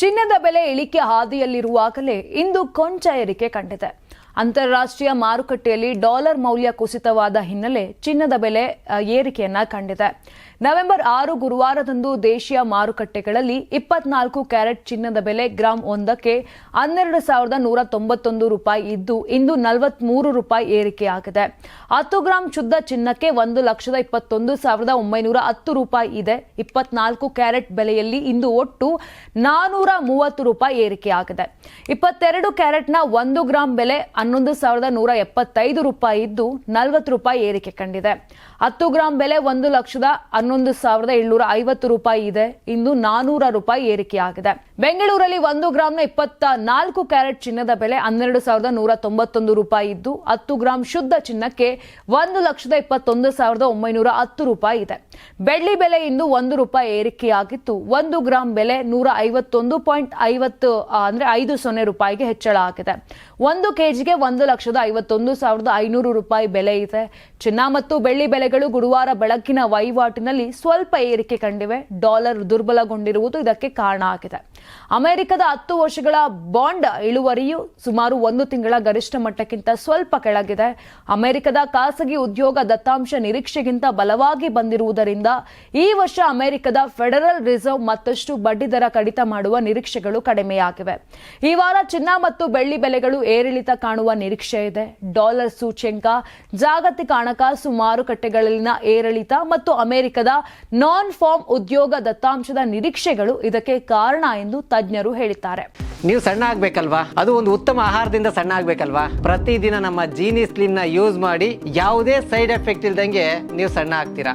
ಚಿನ್ನದ ಬೆಲೆ ಇಳಿಕೆ ಹಾದಿಯಲ್ಲಿರುವಾಗಲೇ ಇಂದು ಕೊಂಚ ಏರಿಕೆ ಕಂಡಿದೆ. ಅಂತಾರಾಷ್ಟ್ರೀಯ ಮಾರುಕಟ್ಟೆಯಲ್ಲಿ ಡಾಲರ್ ಮೌಲ್ಯ ಕುಸಿತವಾದ ಹಿನ್ನೆಲೆ ಚಿನ್ನದ ಬೆಲೆ ಏರಿಕೆಯನ್ನ ಕಂಡಿದೆ. ನವೆಂಬರ್ ಆರು ಗುರುವಾರದಂದು ದೇಶೀಯ ಮಾರುಕಟ್ಟೆಗಳಲ್ಲಿ ಇಪ್ಪತ್ನಾಲ್ಕು ಕ್ಯಾರೆಟ್ ಚಿನ್ನದ ಬೆಲೆ ಗ್ರಾಂ ಒಂದಕ್ಕೆ ಹನ್ನೆರಡು ಸಾವಿರದ ನೂರ ತೊಂಬತ್ತೊಂದು ರೂಪಾಯಿ ಇದ್ದು, ಇಂದು ನಲವತ್ಮೂರು ರೂಪಾಯಿ ಏರಿಕೆಯಾಗಿದೆ. ಹತ್ತು ಗ್ರಾಂ ಶುದ್ಧ ಚಿನ್ನಕ್ಕೆ ಒಂದು ಲಕ್ಷದ ಇಪ್ಪತ್ತೊಂದು ಸಾವಿರದ ಒಂಬೈನೂರ ಹತ್ತು ರೂಪಾಯಿ ಇದೆ. ಇಪ್ಪತ್ನಾಲ್ಕು ಕ್ಯಾರೆಟ್ ಬೆಲೆಯಲ್ಲಿ ಇಂದು ಒಟ್ಟು ನಾನೂರ ಮೂವತ್ತು ರೂಪಾಯಿ ಏರಿಕೆಯಾಗಿದೆ. ಇಪ್ಪತ್ತೆರಡು ಕ್ಯಾರೆಟ್ನ ಒಂದು ಗ್ರಾಂ ಬೆಲೆ ಹನ್ನೊಂದು ಸಾವಿರದ ನೂರ ಎಪ್ಪತ್ತೈದು ರೂಪಾಯಿ ಇದ್ದು, ನಲವತ್ತು ರೂಪಾಯಿ ಏರಿಕೆ ಕಂಡಿದೆ. ಹತ್ತು ಗ್ರಾಂ ಬೆಲೆ ಒಂದು ಲಕ್ಷದ ಹನ್ನೊಂದು ಸಾವಿರದ ಏಳ್ನೂರ ಐವತ್ತು ರೂಪಾಯಿ ಇದೆ. ಇಂದು ನಾನೂರ ರೂಪಾಯಿ ಏರಿಕೆಯಾಗಿದೆ. ಬೆಂಗಳೂರಲ್ಲಿ ಒಂದು ಗ್ರಾಂನ ಇಪ್ಪತ್ತ ನಾಲ್ಕು ಕ್ಯಾರೆಟ್ ಚಿನ್ನದ ಬೆಲೆ ಹನ್ನೆರಡು ಸಾವಿರದ ನೂರ ತೊಂಬತ್ತೊಂದು ರೂಪಾಯಿ ಇದ್ದು, ಹತ್ತು ಗ್ರಾಂ ಶುದ್ಧ ಚಿನ್ನಕ್ಕೆ ಒಂದು ಲಕ್ಷದ ಇಪ್ಪತ್ತೊಂದು ಸಾವಿರದ ಒಂಬೈನೂರ ಹತ್ತು ರೂಪಾಯಿ ಇದೆ. ಬೆಳ್ಳಿ ಬೆಲೆ ಇಂದು ಒಂದು ರೂಪಾಯಿ ಏರಿಕೆಯಾಗಿತ್ತು. ಒಂದು ಗ್ರಾಂ ಬೆಲೆ ನೂರ ಐವತ್ತೊಂದು ಪಾಯಿಂಟ್ ಐವತ್ತು ಅಂದ್ರೆ ಐದು ಸೊನ್ನೆ ರೂಪಾಯಿಗೆ ಹೆಚ್ಚಳ ಆಗಿದೆ. ಒಂದು ಕೆಜಿಗೆ ಒಂದು ಲಕ್ಷದ ಐವತ್ತೊಂದು ಸಾವಿರದ ಐನೂರು ರೂಪಾಯಿ ಬೆಲೆ ಇದೆ. ಚಿನ್ನ ಮತ್ತು ಬೆಳ್ಳಿ ಬೆಲೆಗಳು ಗುರುವಾರ ಬೆಳಕಿನ ವಹಿವಾಟಿನಲ್ಲಿ ಸ್ವಲ್ಪ ಏರಿಕೆ ಕಂಡಿವೆ. ಡಾಲರ್ ದುರ್ಬಲಗೊಂಡಿರುವುದು ಇದಕ್ಕೆ ಕಾರಣ ಆಗಿದೆ. ಅಮೆರಿಕದ ಹತ್ತು ವರ್ಷಗಳ ಬಾಂಡ್ ಇಳುವರಿಯು ಸುಮಾರು ಒಂದು ತಿಂಗಳ ಗರಿಷ್ಠ ಮಟ್ಟಕ್ಕಿಂತ ಸ್ವಲ್ಪ ಕೆಳಗಿದೆ. ಅಮೆರಿಕದ ಖಾಸಗಿ ಉದ್ಯೋಗ ದತ್ತಾಂಶ ನಿರೀಕ್ಷೆಗಿಂತ ಬಲವಾಗಿ ಬಂದಿರುವುದರಿಂದ ಈ ವರ್ಷ ಅಮೆರಿಕದ ಫೆಡರಲ್ ರಿಸರ್ವ್ ಮತ್ತಷ್ಟು ಬಡ್ಡಿದರ ಕಡಿತ ಮಾಡುವ ನಿರೀಕ್ಷೆಗಳು ಕಡಿಮೆಯಾಗಿವೆ. ಈ ವಾರ ಚಿನ್ನ ಮತ್ತು ಬೆಳ್ಳಿ ಬೆಲೆಗಳು ಏರಿಳಿತ ಕಾಣುವ ನಿರೀಕ್ಷೆ ಇದೆ ಡಾಲರ್ ಸೂಚ್ಯಂಕ ಜಾಗತಿಕ ಹಣಕಾಸು ಮಾರುಕಟ್ಟೆಗಳಲ್ಲಿನ ಏರಿಳಿತ ಮತ್ತು ಅಮೆರಿಕದ ನಾನ್ ಫಾರ್ಮ್ ಉದ್ಯೋಗ ದತ್ತಾಂಶದ ನಿರೀಕ್ಷೆಗಳು ಇದಕ್ಕೆ ಕಾರಣ ಎಂದು ತಜ್ಞರು ಹೇಳಿದ್ದಾರೆ. ನೀವು ಸಣ್ಣ ಆಗ್ಬೇಕಲ್ವಾ? ಅದು ಒಂದು ಉತ್ತಮ ಆಹಾರದಿಂದ ಸಣ್ಣ ಆಗ್ಬೇಕಲ್ವಾ? ಪ್ರತಿದಿನ ನಮ್ಮ ಜೀನಿ ಸ್ಲಿಮ್ನ ಯೂಸ್ ಮಾಡಿ ಯಾವುದೇ ಸೈಡ್ ಎಫೆಕ್ಟ್ ಇಲ್ದಂಗೆ ನೀವು ಸಣ್ಣ ಆಗ್ತೀರಾ?